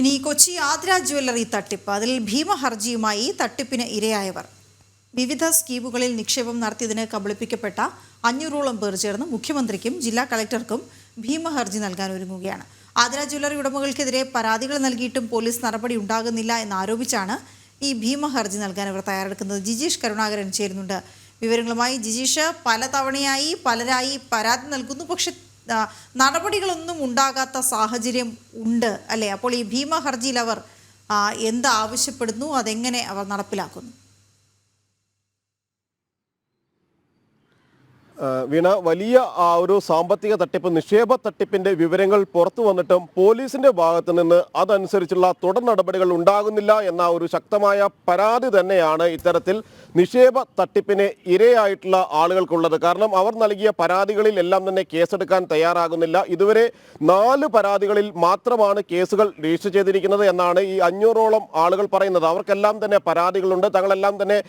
ഇനി കൊച്ചി ആദ്ര ജ്വല്ലറി തട്ടിപ്പ്. അതിൽ ഭീമഹർജിയുമായി തട്ടിപ്പിന് ഇരയായവർ. വിവിധ സ്കീമുകളിൽ നിക്ഷേപം നടത്തിയതിന് കബളിപ്പിക്കപ്പെട്ട അഞ്ഞൂറോളം പേർ ചേർന്ന് മുഖ്യമന്ത്രിക്കും ജില്ലാ കളക്ടർക്കും ഭീമഹർജി നൽകാൻ ഒരുങ്ങുകയാണ്. ആദ്ര ജ്വല്ലറി ഉടമകൾക്കെതിരെ പരാതികൾ നൽകിയിട്ടും പോലീസ് നടപടി ഉണ്ടാകുന്നില്ല എന്നാരോപിച്ചാണ് ഈ ഭീമഹർജി നൽകാൻ ഇവർ തയ്യാറെടുക്കുന്നത്. ജിജീഷ് കരുണാകരൻ ചേരുന്നുണ്ട്. വിവരങ്ങളുമായി ജിജീഷ് പലതവണയായി പലരായി പരാതി നൽകുന്നു. പക്ഷെ നടപടികളൊന്നും ഉണ്ടാകാത്ത സാഹചര്യം ഉണ്ട് അല്ലേ? അപ്പോൾ ഈ ഭീമ ഹർജിയിൽ അവർ എന്താവശ്യപ്പെടുന്നു അതെങ്ങനെ അവർ നടപ്പിലാക്കുന്നു? വീണ വലിയ ആ ഒരു സാമ്പത്തിക തട്ടിപ്പ് നിക്ഷേപ തട്ടിപ്പിന്റെ വിവരങ്ങൾ പുറത്തു വന്നിട്ടും പോലീസിന്റെ ഭാഗത്ത് നിന്ന് അതനുസരിച്ചുള്ള തുടർ നടപടികൾ ഉണ്ടാകുന്നില്ല എന്ന ഒരു ശക്തമായ പരാതി തന്നെയാണ് ഇത്തരത്തിൽ നിക്ഷേപ തട്ടിപ്പിന് ഇരയായിട്ടുള്ള ആളുകൾക്കുള്ളത്. കാരണം അവർ നൽകിയ പരാതികളിൽ എല്ലാം തന്നെ കേസെടുക്കാൻ തയ്യാറാകുന്നില്ല. ഇതുവരെ നാല് പരാതികളിൽ മാത്രമാണ് കേസുകൾ രജിസ്റ്റർ ചെയ്തിരിക്കുന്നത് എന്നാണ് ഈ അഞ്ഞൂറോളം ആളുകൾ പറയുന്നത്. അവർക്കെല്ലാം തന്നെ പരാതികളുണ്ട്. തങ്ങളെല്ലാം തന്നെ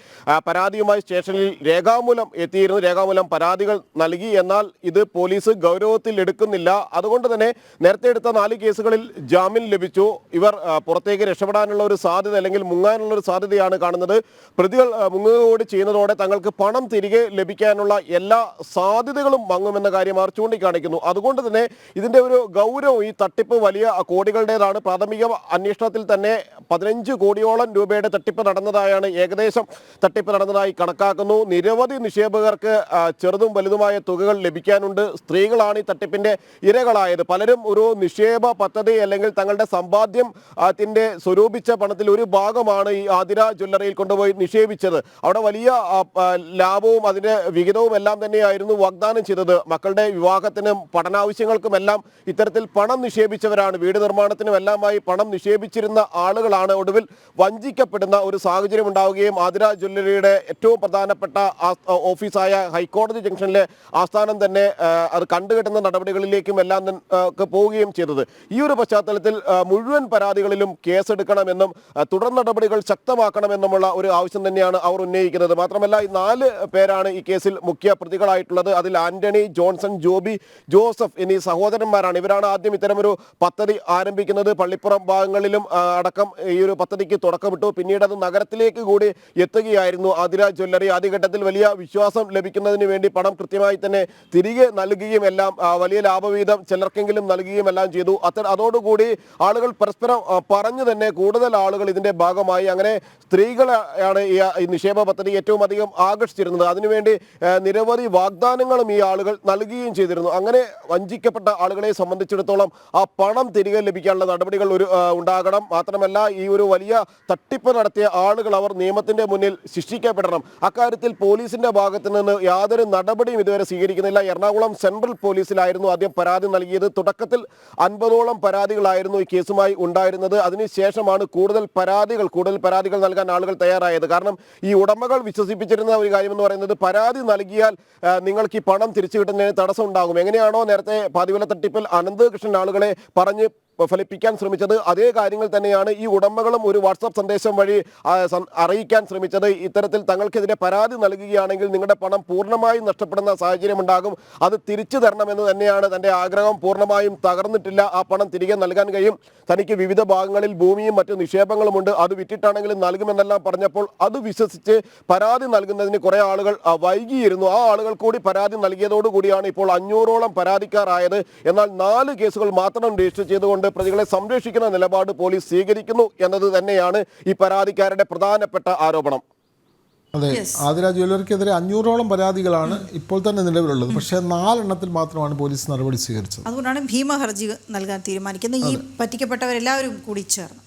പരാതിയുമായി സ്റ്റേഷനിൽ രേഖാമൂലം എത്തിയിരുന്നു. രേഖാമൂലം പരാതികൾ നൽകി. എന്നാൽ ഇത് പോലീസ് ഗൗരവത്തിൽ എടുക്കുന്നില്ല. അതുകൊണ്ട് തന്നെ നേരത്തെ എടുത്ത നാല് കേസുകളിൽ ജാമ്യം ലഭിച്ചു. ഇവർ പുറത്തേക്ക് രക്ഷപ്പെടാനുള്ള ഒരു സാധ്യത അല്ലെങ്കിൽ മുങ്ങാനുള്ള ഒരു സാധ്യതയാണ് കാണുന്നത്. പ്രതികൾ മുങ്ങുകയോട് ചെയ്യുന്നതോടെ തങ്ങൾക്ക് പണം തിരികെ ലഭിക്കാനുള്ള എല്ലാ സാധ്യതകളും വാങ്ങുമെന്ന കാര്യം അവർ ചൂണ്ടിക്കാണിക്കുന്നു. അതുകൊണ്ട് തന്നെ ഇതിന്റെ ഒരു ഗൗരവം ഈ തട്ടിപ്പ് വലിയ കോടികളുടേതാണ്. പ്രാഥമിക അന്വേഷണത്തിൽ തന്നെ പതിനഞ്ച് കോടിയോളം രൂപയുടെ തട്ടിപ്പ് നടന്നതായാണ് ഏകദേശം തട്ടിപ്പ് നടന്നതായി കണക്കാക്കുന്നു. നിരവധി നിക്ഷേപകർക്ക് ആ, ചെറുതും വലുതുമായ തുകകൾ ലഭിക്കാനുണ്ട്. സ്ത്രീകളാണ് ഈ തട്ടിപ്പിന്റെ ഇരകളായത്. പലരും ഒരു നിക്ഷേപ പദ്ധതി അല്ലെങ്കിൽ തങ്ങളുടെ സമ്പാദ്യം അതിന്റെ സ്വരൂപിച്ച പണത്തിൽ ഒരു ഭാഗമാണ് ഈ ആതിര ജ്വല്ലറിയിൽ കൊണ്ടുപോയി നിക്ഷേപിച്ചത്. അവിടെ വലിയ ലാഭവും അതിന്റെ വിഹിതവും എല്ലാം തന്നെയായിരുന്നു വാഗ്ദാനം ചെയ്തത്. മക്കളുടെ വിവാഹത്തിനും പഠനാവശ്യങ്ങൾക്കുമെല്ലാം ഇത്തരത്തിൽ പണം നിക്ഷേപിച്ചവരാണ്. വീട് നിർമ്മാണത്തിനും എല്ലാമായി പണം നിക്ഷേപിച്ചിരുന്ന ആളുകളാണ്. ഒടുവിൽ വഞ്ചിക്കപ്പെടുന്ന ഒരു സാഹചര്യം ഉണ്ടാവുകയും ആതിര ജ്വല്ലറിയുടെ ഏറ്റവും പ്രധാനപ്പെട്ട ഓഫീസായ ഹൈക്കോടതി ജംഗ്ഷനിലെ ആസ്ഥാനം തന്നെ അത് കണ്ടുകെട്ടുന്ന നടപടികളിലേക്കും എല്ലാം പോവുകയും ചെയ്തത്. ഈ ഒരു പശ്ചാത്തലത്തിൽ മുഴുവൻ പരാതികളിലും കേസെടുക്കണമെന്നും തുടർ നടപടികൾ ശക്തമാക്കണമെന്നുമുള്ള ഒരു ആവശ്യം തന്നെയാണ് അവർ ഉന്നയിക്കുന്നത്. മാത്രമല്ല ഈ നാല് പേരാണ് ഈ കേസിൽ മുഖ്യ പ്രതികളായിട്ടുള്ളത്. അതിൽ ആന്റണി ജോൺസൺ ജോബി ജോസഫ് എന്നീ സഹോദരന്മാരാണ്. ഇവരാണ് ആദ്യം ഇത്തരമൊരു പദ്ധതി ആരംഭിക്കുന്നത്. പള്ളിപ്പുറം ഭാഗങ്ങളിലും അടക്കം ഈ ഒരു പദ്ധതിക്ക് തുടക്കമിട്ടു. പിന്നീട് അത് നഗരത്തിലേക്ക് കൂടി എത്തുകയായിരുന്നു ആതിര ജ്വല്ലറി. ആദ്യഘട്ടത്തിൽ വലിയ വിശ്വാസം ലഭിക്കുന്നതിന് വേണ്ടി പണം കൃത്യമായി തന്നെ തിരികെ നൽകുകയും എല്ലാം വലിയ ലാഭവീതം ചിലർക്കെങ്കിലും നൽകുകയും എല്ലാം ചെയ്തു. അത്ര അതോടുകൂടി ആളുകൾ പരസ്പരം പറഞ്ഞു തന്നെ കൂടുതൽ ആളുകൾ ഇതിന്റെ ഭാഗമായി. അങ്ങനെ സ്ത്രീകളെയാണ് ഈ നിക്ഷേപ പദ്ധതി ഏറ്റവും അധികം ആകർഷിച്ചിരുന്നത്. അതിനുവേണ്ടി നിരവധി വാഗ്ദാനങ്ങളും ഈ ആളുകൾ നൽകുകയും ചെയ്തിരുന്നു. അങ്ങനെ വഞ്ചിക്കപ്പെട്ട ആളുകളെ സംബന്ധിച്ചിടത്തോളം ആ പണം തിരികെ ലഭിക്കാനുള്ള നടപടികൾ ഒരു ഉണ്ടാകണം. മാത്രമല്ല ഈ ഒരു വലിയ തട്ടിപ്പ് നടത്തിയ ആളുകൾ അവർ നിയമത്തിന്റെ മുന്നിൽ ശിക്ഷിക്കപ്പെടണം. അക്കാര്യത്തിൽ പോലീസിന്റെ ഭാഗത്ത് നിന്ന് യാതൊരു നടപടിയും ഇതുവരെ സ്വീകരിക്കുന്നില്ല. എറണാകുളം സെൻട്രൽ പോലീസിലായിരുന്നു ആദ്യം പരാതി നൽകിയത്. തുടക്കത്തിൽ അൻപതോളം പരാതികളായിരുന്നു ഈ കേസുമായി ഉണ്ടായിരുന്നത്. അതിനുശേഷമാണ് കൂടുതൽ പരാതികൾ കൂടുതൽ പരാതികൾ നൽകാൻ ആളുകൾ തയ്യാറായത്. കാരണം ഈ ഉടമകൾ വിശ്വസിപ്പിച്ചിരുന്ന ഒരു കാര്യം എന്ന് പറയുന്നത് പരാതി നൽകിയാൽ നിങ്ങൾക്ക് ഈ പണം തിരിച്ചു കിട്ടുന്നതിന് തടസ്സം ഉണ്ടാകും എങ്ങനെയാണോ നേരത്തെ പാതിവല തട്ടിപ്പിൽ അനന്തകൃഷ്ണൻ ആളുകളെ പറഞ്ഞ് ഫലിപ്പിക്കാൻ ശ്രമിച്ചത്. അതേ കാര്യങ്ങൾ തന്നെയാണ് ഈ ഉടമകളും ഒരു വാട്സാപ്പ് സന്ദേശം വഴി അറിയിക്കാൻ ശ്രമിച്ചത്. ഇത്തരത്തിൽ തങ്ങൾക്കെതിരെ പരാതി നൽകുകയാണെങ്കിൽ നിങ്ങളുടെ പണം പൂർണമായും നഷ്ടപ്പെടുന്ന സാഹചര്യം ഉണ്ടാകും അത് തിരിച്ചു തരണമെന്ന് തന്നെയാണ് തന്റെ ആഗ്രഹം. പൂർണമായും തകർന്നിട്ടില്ല. ആ പണം തിരികെ നൽകാൻ കഴിയും. തനിക്ക് വിവിധ ഭാഗങ്ങളിൽ ഭൂമിയും മറ്റു നിക്ഷേപങ്ങളുമുണ്ട്. അത് വിറ്റിട്ടാണെങ്കിലും നൽകുമെന്നെല്ലാം പറഞ്ഞപ്പോൾ അത് വിശ്വസിച്ച് പരാതി നൽകുന്നതിന് കുറേ ആളുകൾ വൈകിയിരുന്നു. ആ ആളുകൾ കൂടി പരാതി നൽകിയതോടുകൂടിയാണ് ഇപ്പോൾ അഞ്ഞൂറോളം പരാതിക്കാരായത്. എന്നാൽ നാല് കേസുകൾ മാത്രം രജിസ്റ്റർ ചെയ്തുകൊണ്ട് പ്രതികളെ സംരക്ഷിക്കുന്ന നിലപാട് പോലീസ് സ്വീകരിക്കുന്നു എന്നത് തന്നെയാണ് ഈ പരാതിക്കാരുടെ പ്രധാനപ്പെട്ട ആരോപണം. അതെ. ആതിര ജ്വല്ലറിക്കെതിരെ അഞ്ഞൂറോളം പരാതികളാണ് ഇപ്പോൾ തന്നെ നിലവിലുള്ളത്. പക്ഷേ നാലെണ്ണത്തിൽ മാത്രമാണ് പോലീസ് നടപടി സ്വീകരിച്ചത്. അതുകൊണ്ടാണ് ഭീമ ഹർജി നൽകാൻ തീരുമാനിക്കുന്നത്. ഈ പറ്റിക്കപ്പെട്ടവരെല്ലാവരും കൂടി ചേർന്ന്.